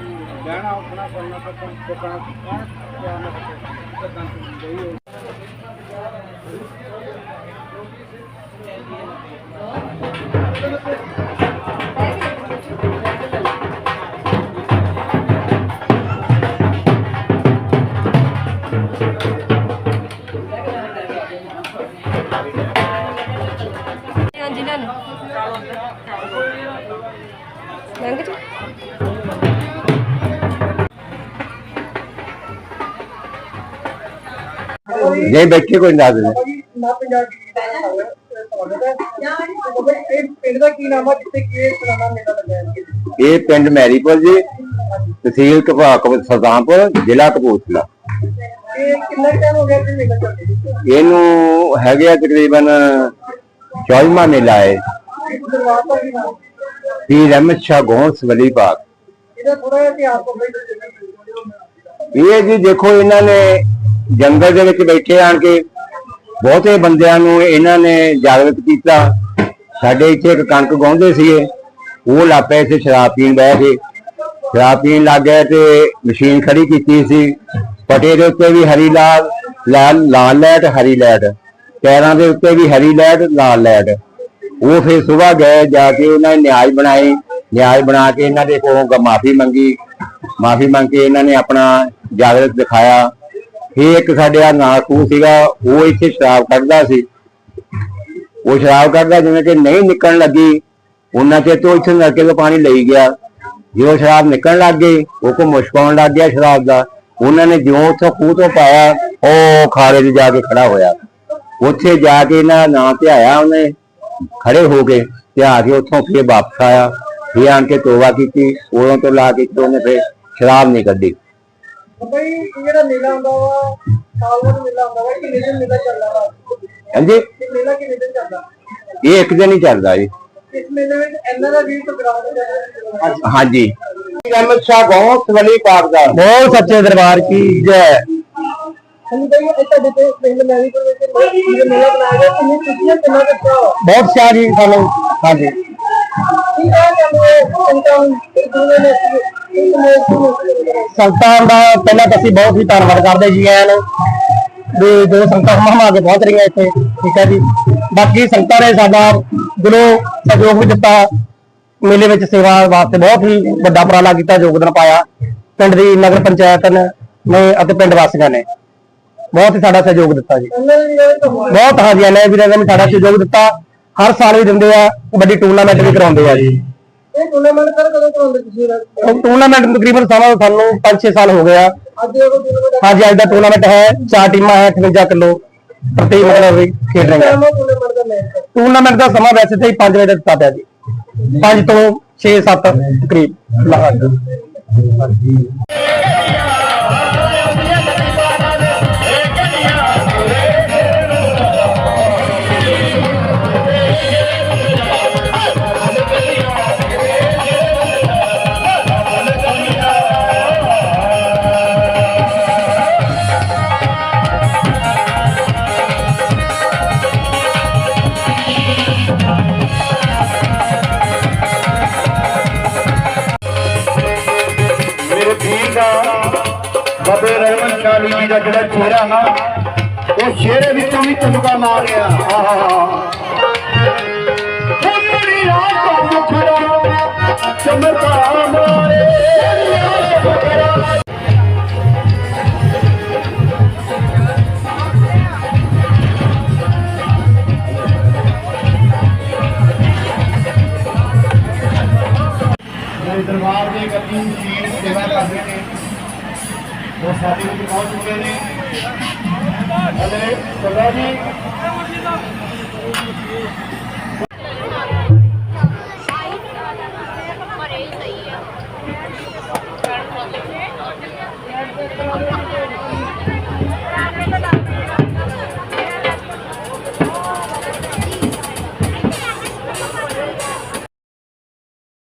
ਲੈਣਾ ਆਪਣਾ ਕਰਨਾ ਤਾਂ ਦੁਕਾਨ ਕੌਣ ਜਾਣਾ ਦੁਕਾਨ ਤੋਂ ਗਈ ਹਾਂਜੀ ਨਾਨੂ। ਲੰਘ ਜਾ। ਜੇ ਬੈਠੇ ਕੋਈ ਦੱਸ ਦੇ ਨਾ। ਪੰਜਾਬ ਦੀ ਇਹ ਪਿੰਡ ਦਾ ਕੀ ਨਾਮ ਆ ਜਿੱਥੇ ਕੀ ਇਹ ਪੁਰਾਣਾ ਮੇਲਾ ਲੱਗਿਆ ਹੈ ਇਹ ਪਿੰਡ ਮੈਰੀਪੁਰ ਜੀ ਤਹਿਸੀਲ ਕਪਾਕ ਸਰਦਾਮਪੁਰ ਜ਼ਿਲ੍ਹਾ ਕਪੂਰਥਲਾ। ਇਹ ਕਿੰਨਾ ਟਾਈਮ ਹੋ ਗਿਆ ਤੇ ਮੇਲਾ ਚੱਲਦੇ ਇਹਨੂੰ ਹੈਗੇ ਆ ਤਕਰੀਬਨ 24ਵਾਂ ਮੇਲਾ ਹੈ। ਪੀਰ ਅਹਿਮਦ ਸ਼ਾਹ ਗੌਂਸ ਵਲੀ ਪਾਕ ਇਹਦਾ ਥੋੜਾ ਇਤਿਹਾਸ ਇਹ ਜੀ ਦੇਖੋ ਇਹਨਾਂ ਨੇ ਜੰਗਲ ਦੇ ਵਿੱਚ ਬੈਠੇ ਆਣ ਕੇ ਬਹੁਤੇ ਬੰਦਿਆਂ ਨੂੰ ਇਹਨਾਂ ਨੇ ਜਾਗਰਤ ਕੀਤਾ। ਸਾਡੇ ਇੱਥੇ ਇੱਕ ਕਣਕ ਗਾਉਂਦੇ ਸੀਗੇ। ਉਹ ਲਾਪੇ ਇੱਥੇ ਸ਼ਰਾਬ ਪੀਣ ਬਹਿ ਗਏ। ਸ਼ਰਾਬ ਪੀਣ ਲੱਗ ਗਏ ਤੇ ਮਸ਼ੀਨ ਖੜੀ ਕੀਤੀ ਸੀ। ਪਟੇ ਦੇ ਉੱਤੇ ਵੀ ਹਰੀ ਲਾਲ ਲਾਲ ਲਾਲ ਲੈਟ, ਹਰੀ ਲੈਟ। ਪੈਰਾਂ ਦੇ ਉੱਤੇ ਵੀ ਹਰੀ ਲੈਟ, ਲਾਲ ਲੈਟ। ਉਹ ਫਿਰ ਸਵੇਰ ਗਏ ਜਾ ਕੇ ਉਹਨਾਂ ਨੇ ਨਿਆਜ਼ ਬਣਾਏ ਨਿਆਜ਼ ਬਣਾ ਕੇ ਇਹਨਾਂ ਦੇ ਕੋਲੋਂ ਮਾਫੀ ਮੰਗੀ। ਮਾਫੀ ਮੰਗ ਕੇ ਇਹਨਾਂ ਨੇ ਆਪਣਾ ਜਾਗਰਤ ਦਿਖਾਇਆ। ਇਹ ਇੱਕ ਸਾਡੇ ਆ ਨਾਖੂ ਸੀਗਾ, ਉਹ ਇੱਥੇ ਸ਼ਰਾਬ ਕੱਢਦਾ ਸੀ। ਉਹ ਸ਼ਰਾਬ ਕੱਢਦਾ ਜਿਵੇਂ ਕਿ ਨਹੀਂ ਨਿਕਲਣ ਲੱਗੀ, ਉਹਨਾਂ ਚਿਰ ਤੋਂ ਇੱਥੇ ਨਲਕੇ ਤੋਂ ਪਾਣੀ ਲਈ ਗਿਆ। ਜਦੋਂ ਸ਼ਰਾਬ ਨਿਕਲਣ ਲੱਗ ਗਈ, ਉਹ ਕੋ ਮੁਸ਼ਕਾਉਣ ਲੱਗ ਗਿਆ ਸ਼ਰਾਬ ਦਾ। ਉਹਨਾਂ ਨੇ ਜਿਉਂ ਉੱਥੋਂ ਖੂਹ ਤੋਂ ਪਾਇਆ, ਉਹ ਖਾਰੇ 'ਚ ਜਾ ਕੇ ਖੜਾ ਹੋਇਆ। ਉੱਥੇ ਜਾ ਕੇ ਇਹਨਾਂ ਨਾਂ ਧਿਆਇਆ ਉਹਨੇ, ਖੜੇ ਹੋ ਕੇ ਧਿਆ ਕੇ ਉੱਥੋਂ ਫੇਰ ਵਾਪਸ ਆਇਆ। ਫਿਰ ਆਣ ਕੇ ਤੋਬਾ ਕੀਤੀ ਉਦੋਂ ਤੋਂ ਲਾ ਕੇ ਉਹਨੇ ਫਿਰ ਸ਼ਰਾਬ ਨਹੀਂ ਕੱਢੀ। ਬਈ ਇਹ ਜਿਹੜਾ ਮੇਲਾ ਹੁੰਦਾ ਵਾ ਸਾਲ ਦਾ ਮੇਲਾ ਹੁੰਦਾ ਵਾ ਕਿੰਨੇ ਦਿਨ ਮੇਲਾ ਚੱਲਦਾ ਵਾ। ਹਾਂਜੀ? ਇਹ ਮੇਲਾ ਕਿੰਨੇ ਦਿਨ ਚੱਲਦਾ? ਇਹ ਇੱਕ ਦਿਨ ਹੀ ਚੱਲਦਾ ਜੀ। ਇਸ ਮੇਲੇ ਵਿੱਚ ਇਹਨਾਂ ਦਾ ਵੀ ਪ੍ਰੋਗਰਾਮ ਹੁੰਦਾ ਹਾਂਜੀ। ਅਹਿਮਦ ਸ਼ਾਹ ਗੌਸ ਵਲੀ ਪਾਕ ਦਾ ਬਹੁਤ ਸੱਚੇ ਦਰਬਾਰ ਕੀ ਜੈ। ਹਾਂਜੀ ਬਈ ਇਹ ਤੁਹਾਡੇ ਤੇ ਪਿੰਡ ਸੰਗਤਾਂ ਦਾ ਪਹਿਲਾਂ ਤਾਂ ਅਸੀਂ ਬਹੁਤ ਹੀ ਧੰਨਵਾਦ ਕਰਦੇ ਜੀ ਆਇਆਂ ਨੂੰ ਵੀ ਜੋ ਸੰਗਤਾਂ ਮਹਾਮਾ ਕੇ ਪਹੁੰਚ ਰਹੀਆਂ ਇੱਥੇ, ਠੀਕ ਹੈ ਜੀ। ਬਾਕੀ ਸੰਗਤਾਂ ਨੇ ਸਾਡਾ ਦਿਲੋਂ ਸਹਿਯੋਗ ਵੀ ਦਿੱਤਾ। ਮੇਲੇ ਵਿੱਚ ਸੇਵਾ ਵਾਸਤੇ ਬਹੁਤ ਹੀ ਵੱਡਾ ਉਪਰਾਲਾ ਕੀਤਾ, ਯੋਗਦਾਨ ਪਾਇਆ। ਪਿੰਡ ਦੀ ਨਗਰ ਪੰਚਾਇਤ ਨੇ ਅਤੇ ਪਿੰਡ ਵਾਸੀਆਂ ਨੇ। ਬਹੁਤ ਹੀ ਸਾਡਾ ਸਹਿਯੋਗ ਦਿੱਤਾ ਜੀ। ਬਹੁਤ ਹਾਂਜੀ ਨੇ ਵੀਰਾਂ ਨੇ ਵੀ ਸਾਡਾ ਸਹਿਯੋਗ ਦਿੱਤਾ। ਹਰ ਸਾਲ ਵੀ ਦਿੰਦੇ ਆ ਵੱਡੀ ਟੂਰਨਾਮੈਂਟ ਵੀ ਕਰਾਉਂਦੇ ਆ ਜੀ। ਇਹ ਟੂਰਨਾਮੈਂਟ ਕਰ ਕਦੋਂ ਕਰਾਉਂਦੇ ਤੁਸੀਂ? ਉਹ ਟੂਰਨਾਮੈਂਟ ਤਕਰੀਬਨ ਸਾਰਾ ਸਾਨੂੰ 5-6 ਸਾਲ ਹੋ ਗਿਆ ਅੱਜ ਇਹ ਟੂਰਨਾਮੈਂਟ ਹਾਂਜੀ ਅੱਜ ਦਾ ਟੂਰਨਾਮੈਂਟ ਹੈ ਚਾਰ ਟੀਮਾਂ ਹੈ 58 ਕਿਲੋ ਪ੍ਰਤੀ ਮਤਲਬ ਵੀ ਖੇਡ ਰਹੀਆਂ ਟਾਈਮ ਟੂਰਨਾਮੈਂਟ ਦਾ ਮੈਚ ਟੂਰਨਾਮੈਂਟ ਦਾ ਸਮਾਂ ਵੈਸੇ ਤਾਂ 5 ਵਜੇ ਦਾ ਦਿੱਤਾ ਪਿਆ ਜੀ। 5 ਤੋਂ 6-7 ਤਕਰੀਬ ਲਗਾਤਾਰ ਬਾਬੇ ਰਹਿਮਤ ਸ਼ਾਲੀ ਜੀ ਦਾ ਜਿਹੜਾ ਚਿਹਰਾ ਨਾ, ਉਹ ਸ਼ੇਰੇ ਵਿੱਚੋਂ ਵੀ ਚਮਕਾ ਮਾਰਿਆ ਆਹਾ। ਮੇਰੀ ਰਾਤ ਦਾ ਮੁਖੜਾ ਚਮਕਾ ਮਾਰੇ। ਮੇਰੇ ਦਰਬਾਰ ਦੇ ਕੱਤੀ ਪੀਰ ਸੇਵਾ ਕਰਦੇ ਨੇ। ਉਹ ਸਾਡੇ ਵਿੱਚ ਪਹੁੰਚ ਚੁੱਕੇ ਨੇ ਹਲੇ ਸਰਦਾਰ ਜੀ।